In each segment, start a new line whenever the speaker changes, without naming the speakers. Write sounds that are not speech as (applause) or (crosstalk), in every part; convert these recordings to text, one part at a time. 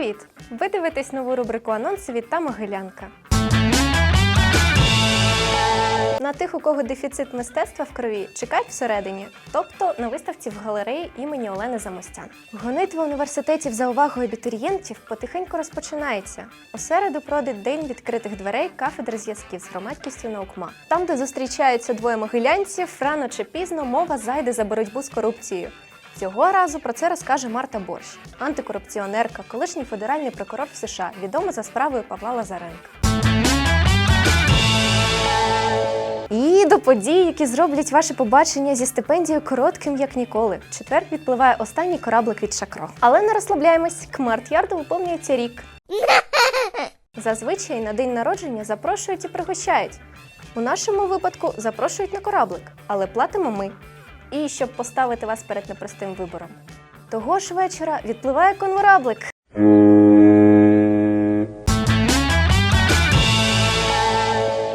Привіт! Ви дивитесь нову рубрику анонсові та Могилянка. На тих, у кого дефіцит мистецтва в крові, чекають всередині, тобто на виставці в галереї імені Олени Замостян. Гонитва університетів за увагою абітурієнтів потихеньку розпочинається. У середу пройде день відкритих дверей кафедри зв'язків з громадськістю наукма. Там, де зустрічаються двоє могилянців, рано чи пізно мова зайде за боротьбу з корупцією. Цього разу про це розкаже Марта Борщ, антикорупціонерка, колишній федеральний прокурор в США, відома за справою Павла Лазаренка. І до подій, які зроблять ваше побачення зі стипендією коротким, як ніколи. В четвер відпливає останній кораблик від Шакро. Але не розслабляємось, к Март-Ярду виповнюється рік. (laughs) Зазвичай на день народження запрошують і пригощають. У нашому випадку запрошують на кораблик, але платимо ми. І щоб поставити вас перед непростим вибором. Того ж вечора відпливає конвораблик.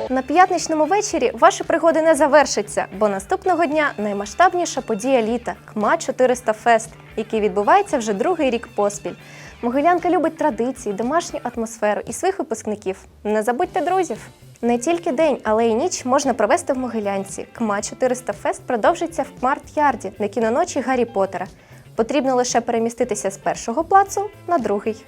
На п'ятничному вечорі ваші пригоди не завершаться, бо наступного дня наймасштабніша подія літа КМА 400 Фест, який відбувається вже другий рік поспіль. Могилянка любить традиції, домашню атмосферу і своїх випускників. Не забудьте друзів! Не тільки день, але й ніч можна провести в Могилянці. КМА 400 Фест продовжиться в Кмарт-Ярді на кіноночі Гаррі Поттера. Потрібно лише переміститися з першого плацу на другий.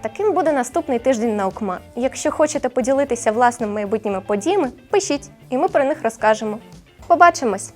Таким буде наступний тиждень наукма. Якщо хочете поділитися власними майбутніми подіями, пишіть, і ми про них розкажемо. Побачимось!